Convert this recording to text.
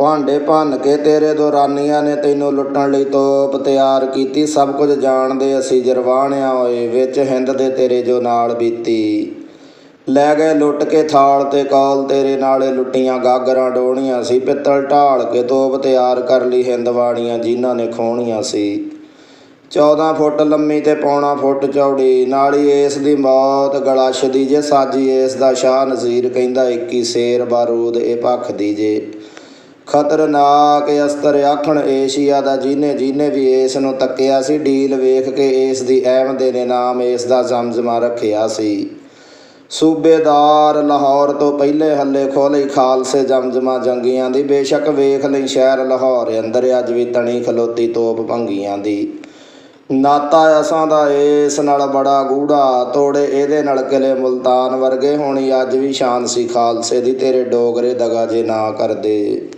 ਭਾਂਡੇ ਭੰਨ ਕੇ ਤੇਰੇ ਦੁਰਾਨੀਆਂ ਨੇ ਤੈਨੂੰ ਲੁੱਟਣ ਲਈ ਤੋਪ ਤਿਆਰ ਕੀਤੀ। ਸਭ ਕੁਝ ਜਾਣਦੇ ਅਸੀਂ ਜਰਵਾਣਿਆ ਹੋਏ ਵਿੱਚ ਹਿੰਦ ਦੇ ਤੇਰੇ ਜੋ ਨਾਲ ਬੀਤੀ। ਲੈ ਗਏ ਲੁੱਟ ਕੇ ਥਾਲ ਤੇ ਕੌਲ, ਤੇਰੇ ਨਾਲੇ ਲੁੱਟੀਆਂ ਗਾਗਰਾਂ ਡੋਣੀਆਂ ਸੀ। ਪਿੱਤਲ ਢਾਲ ਕੇ ਤੋਪ ਤਿਆਰ ਕਰ ਲਈ ਹਿੰਦਵਾਣੀਆਂ ਜਿਨ੍ਹਾਂ ਨੇ ਖੋਣੀਆਂ ਸੀ। 14 ਫੁੱਟ ਲੰਮੀ ਤੇ ਪੌਣਾ ਫੁੱਟ ਚੌੜੀ, ਨਾਲੀ ਏਸ ਦੀ ਮੌਤ, ਗਲਾਸ਼ ਦੀ ਜੇ ਸਾਜੀ ਏਸ ਦਾ ਸ਼ਾਹ ਨਜ਼ੀਰ ਕਹਿੰਦਾ 21 ਸ਼ੇਰ ਬਾਰੂਦ ਇਹ ਭੱਖ ਦੀ ਜੇ। ਖਤਰਨਾਕ ਅਸਤਰ ਆਖਣ ਏਸ਼ੀਆ ਦਾ ਜਿਹਨੇ ਜਿਹਨੇ ਵੀ ਇਸ ਨੂੰ ਤੱਕਿਆ ਸੀ, ਡੀਲ ਵੇਖ ਕੇ ਇਸ ਦੀ ਅਹਿਮਦੇ ਨੇ ਨਾਮ ਇਸ ਦਾ ਜ਼ਮਜ਼ਮਾ ਰੱਖਿਆ ਸੀ। ਸੂਬੇਦਾਰ ਲਾਹੌਰ ਤੋਂ ਪਹਿਲੇ ਹੱਲੇ ਖੋਲ੍ਹੀ ਖਾਲਸੇ ਜਮਜਮਾ ਜੰਗੀਆਂ ਦੀ, ਬੇਸ਼ੱਕ ਵੇਖ ਲਈ ਸ਼ਹਿਰ ਲਾਹੌਰ, ਅੰਦਰ ਅੱਜ ਵੀ ਤਣੀ ਖਲੋਤੀ ਤੋਪ ਭੰਗੀਆਂ ਦੀ। ਨਾਤਾ ਅਸਾਂ ਦਾ ਇਸ ਨਾਲ ਬੜਾ ਗੂੜਾ ਤੋੜੇ ਇਹਦੇ ਨਾਲ ਕਿਲੇ ਮੁਲਤਾਨ ਵਰਗੇ, ਹੋਣੀ ਅੱਜ ਵੀ ਸ਼ਾਨ ਸੀ ਖਾਲਸੇ ਦੀ, ਤੇਰੇ ਡੋਗਰੇ ਦਗਾ ਜੇ ਨਾ ਕਰਦੇ।